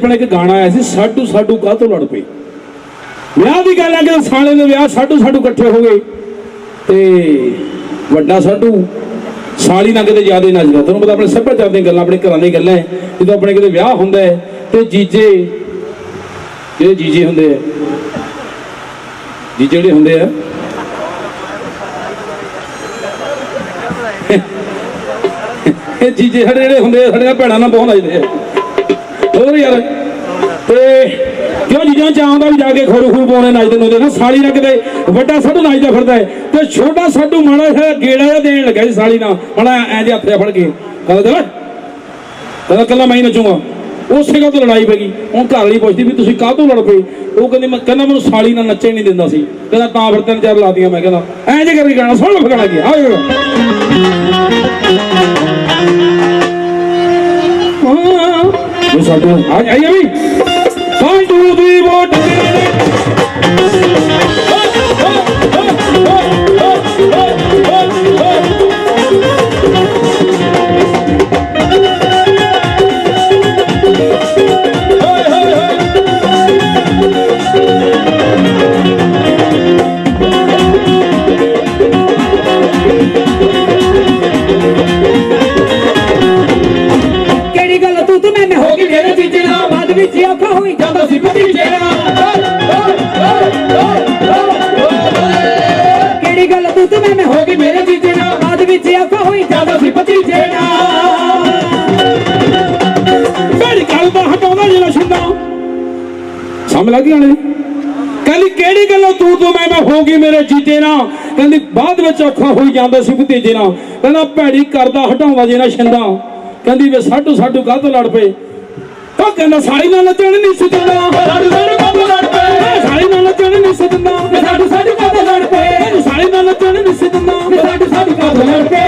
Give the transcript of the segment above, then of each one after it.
ਆਪਣਾ ਇੱਕ ਗਾਣਾ ਆਇਆ ਸੀ, ਸਾਡੂ ਸਾਡੂ ਕਾਹ ਤੋਂ ਲੜ ਪਏ? ਵਿਆਹ ਦੀ ਗੱਲ ਆ ਕਿ ਸਾਲੇ ਦੇ ਵਿਆਹ ਸਾਡੂ ਸਾਡੂ ਇਕੱਠੇ ਹੋ ਗਏ। ਤੇ ਵੱਡਾ ਸਾਡੂ, ਸਾਲੀ ਨਾਲ ਕਿਤੇ ਜ਼ਿਆਦਾ ਨੱਚਦਾ। ਤੁਹਾਨੂੰ ਪਤਾ ਆਪਣੇ ਸੱਭਿਆਚਾਰ ਦੀਆਂ ਗੱਲਾਂ, ਆਪਣੇ ਘਰਾਂ ਦੀਆਂ ਗੱਲਾਂ ਜਦੋਂ ਆਪਣੇ ਕਿਤੇ ਵਿਆਹ ਹੁੰਦਾ ਹੈ, ਤੇ ਜੀਜੇ, ਜਿਹੜੇ ਜੀਜੇ ਹੁੰਦੇ ਆ, ਜੀਜੇ ਜਿਹੜੇ ਹੁੰਦੇ ਆ, ਇਹ ਜੀਜੇ ਸਾਡੇ ਜਿਹੜੇ ਹੁੰਦੇ ਆ ਸਾਡੀਆਂ ਭੈਣਾਂ ਨਾਲ ਬਹੁਤ ਨੱਚਦੇ ਆ। ਹੋਰ ਯਾਰ। ਤੇ ਕਿਉਂ ਜੀਜਾਂ ਚਾਹੁੰਦਾ ਵੀ ਜਾ ਕੇ ਖੋਰੂ ਖੂਰ ਪਾਉਣੇ ਨੱਚਦੇ ਨੂੰ ਨਾ ਸਾਲੀ ਨਾਲ ਵੱਡਾ ਸਾਡੂ ਨੱਚਦਾ ਫਿਰਦਾ ਤੇ ਛੋਟਾ ਸਾਡੂ ਮਾੜਾ ਜਿਹਾ ਗੇੜਾ ਜਿਹਾ ਦੇਣ ਲੱਗਾ ਸੀ ਸਾਲੀ ਨਾਲ। ਮਾੜਾ ਐਂ ਜਿਹਾ ਹੱਥਿਆ ਫੜ ਕੇ। ਕਹਿੰਦਾ, ਚਲ ਕਹਿੰਦਾ ਕੱਲਾ ਮੈਂ ਹੀ ਨੱਚੂਗਾ। ਉਸੇ ਗੱਲ ਤੋਂ ਲੜਾਈ ਪੈ ਗਈ। ਹੁਣ ਘਰ ਵਾਲੀ ਪੁੱਛਦੀ ਵੀ ਤੁਸੀਂ ਕਾਹਤੋਂ ਲੜ ਪਏ? ਉਹ ਕਹਿੰਦੀ, ਮੈਂ ਕਹਿੰਦਾ, ਮੈਨੂੰ ਸਾਲੀ ਨਾਲ ਨੱਚੇ ਨਹੀਂ ਦਿੰਦਾ ਸੀ। ਕਹਿੰਦਾ, ਤਾਂ ਫਿਰ ਤਿੰਨ ਚਾਰ ਲਾਤੀਆਂ ਮੈਂ, ਕਹਿੰਦਾ। ਐਂ ਜੇ ਕਰਕੇ ਗਾਣਾ ਸੁਣ ਲਓ ਫਿਰ ਗਾਣਾ ਕੀ ਆ ਆਓ ਇਹ ਸਾਡੂ ਆ ਲੱਗੀ ਹਣੇ ਕਹਿੰਦੀ ਕਿਹੜੀ ਗੱਲੋਂ ਤੂੰ ਤੋਂ ਮੈਂ ਮੈਂ ਹੋ ਗਈ ਮੇਰੇ ਜੀਜੇ ਨਾਲ? ਕਹਿੰਦੀ ਬਾਅਦ ਵਿੱਚ ਔਖਾ ਹੋਈ ਜਾਂਦਾ ਸੀ ਭਤੀਜੇ ਨਾਲ। ਕਹਿੰਦਾ ਭੈੜੀ ਕਰਦਾ ਹਟਾਉਂਦਾ ਜਿਹੜਾ ਛਿੰਦਾ। ਕਹਿੰਦੀ ਵੇ ਸਾਡੂ ਸਾਡੂ ਕਾਹ ਤੋਂ ਲੜ ਪਏ। ਉਹ ਕਹਿੰਦਾ ਸਾਲੀ ਨਾਲ ਨੱਚਣ ਨਹੀਂ ਸੀ ਦਿੰਦਾ। ਸਾਡੂ ਸਾਡੂ ਕਾਹ ਤੋਂ ਲੜ ਪਏ। ਸਾਲੀ ਨਾਲ ਨੱਚਣ ਨਹੀਂ ਸੀ ਦਿੰਦਾ। ਸਾਡੂ ਸਾਡੂ ਕਾਹਦੇ ਲੜ ਪਏ। ਸਾਲੀ ਨਾਲ ਨੱਚਣ ਨਹੀਂ ਸੀ ਦਿੰਦਾ। ਸਾਡੂ ਸਾਡੂ ਕਾਹਦੇ ਲੜ ਪਏ।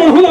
মোহন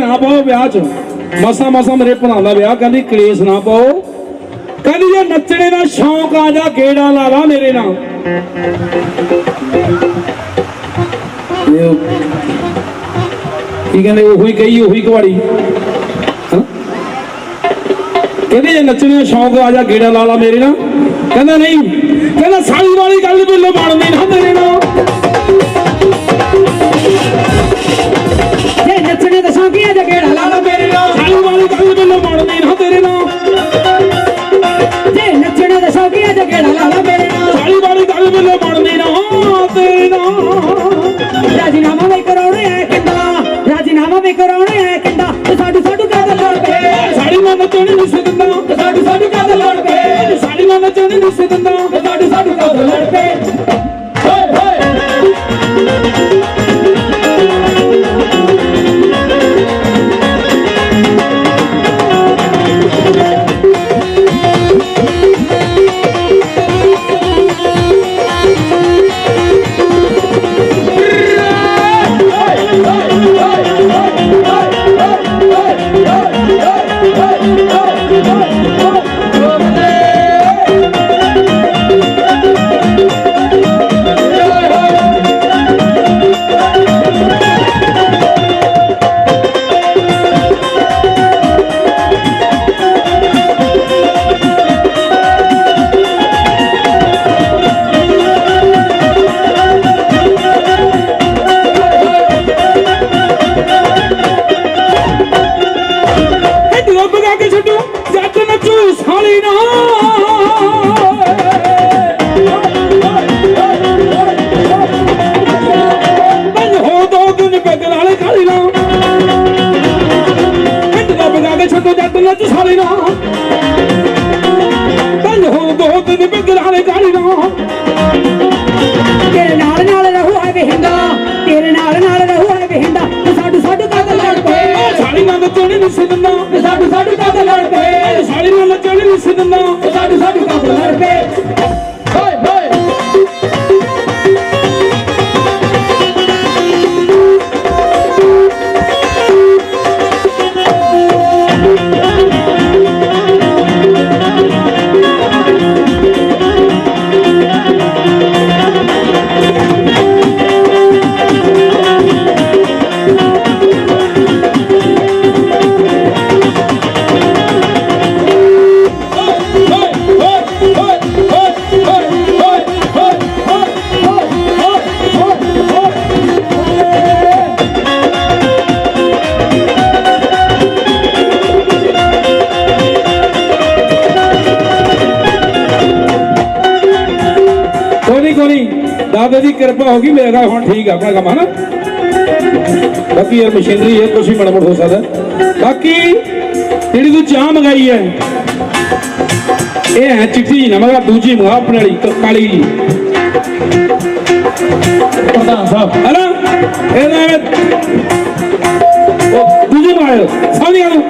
ਨਾ ਪਾਓ ਵਿਆਹ 'ਚ। ਮਸਾ ਮਸਾ ਮੇਰੇ ਭਰਾ ਦਾ ਵਿਆਹ, ਕਹਿੰਦੀ ਕਲੇਸ਼ ਨਾ ਪਾਓ। ਕਹਿੰਦੀ ਜੇ ਨੱਚਣੇ ਦਾ ਸ਼ੌਂਕ ਆ ਜਾ, ਗੇੜਾ ਲਾ ਲਾ ਮੇਰੇ ਨਾਲ। ਕੀ ਕਹਿੰਦੇ, ਉਹੀ ਕਹੀ, ਉਹੀ ਕੁਵਾੜੀ। ਹਾਂ? ਕਹਿੰਦੀ ਜੇ ਨੱਚਣੇ ਦਾ ਸ਼ੌਂਕ ਆ ਜਾ, ਗੇੜਾ ਲਾ ਲਾ ਮੇਰੇ ਨਾਲ। ਕਹਿੰਦਾ ਨਹੀਂ। ਕਹਿੰਦਾ ਸਾਲੀ ਵਾਲੀ ਗੱਲ ਮੈਨੂੰ ਬਣਦੀ ਨਾ ਤੇਰੇ ਵੀ ਕਰਾਉਣੇ ਐ ਕਿੰਦਾ ਤੇ ਸਾਡੂ ਸਾਡੂ ਕਦ ਲੜ ਪਏ ਸਾਲੀ ਨਾਲ ਨੱਚਣ ਨਹੀਂ ਸੀ ਦਿੰਦਾ ਤੇ ਸਾਡੂ ਸਾਡੂ ਕਦ ਲੜ ਪਏ ਸਾਲੀ ਨਾਲ ਨੱਚਣ ਨਹੀਂ ਸੀ ਦਿੰਦਾ ਤੇ ਸਾਡੂ ਸਾਡੂ ਕਦ ਲੜ ਪਏ ਤੇਰੇ ਨਾਲ ਨਾਲ ਰਹੂ ਐ ਵਿਹਿੰਦਾ ਤੇਰੇ ਨਾਲ ਨਾਲ ਰਹੂ ਐ ਵਿਹਿੰਦਾ ਤੇ ਸਾਡੂ ਸਾਡੂ ਕਦ ਲੜ ਪਏ। ਸਾਲੀ ਨਾਲ ਨੱਚਣ ਨਹੀਂ ਸੀ ਦਿੰਦਾ। ਤੇ ਸਾਡੂ ਸਾਡੂ ਕਦ ਲੜ ਪਏ। ਸਾਲੀ ਨਾਲ ਨੱਚਣ ਨਹੀਂ ਸੀ ਦਿੰਦਾ। ਤੇ ਸਾਡੂ ਸਾਡੂ ਕਦ ਲੜ ਪਏ। ਕਿਰਪਾ ਹੋ ਗਈ ਮੇਰਾ ਹੁਣ ਠੀਕ ਆ ਆਪਣਾ ਕੰਮ ਹਨਾ? ਬਾਕੀ ਯਾਰ ਮਸ਼ੀਨਰੀ ਹੈ ਕੁਛ ਵੀ ਮਾੜਾ ਮੋਟਾ ਹੋ ਸਕਦਾ। ਬਾਕੀ ਜਿਹੜੀ ਤੂੰ ਚਾਹ ਮੰਗਾਈ ਹੈ ਇਹ ਹੈ ਚਿੱਟੀ ਨਾ ਮਗਾ ਦੂਜੀ ਮੰਗਾ ਆਪਣੇ ਵਾਲੀ ਕਾਲੀ ਜੀ। ਪ੍ਰਧਾਨ ਸਾਹਿਬ। ਹਨਾ? ਇਹਦਾ ਐਵੇਂ ਉਹ ਦੂਜੀ ਮੰਗਾਇਓ ਸਮਝ ਗਿਆ ਨੂੰ।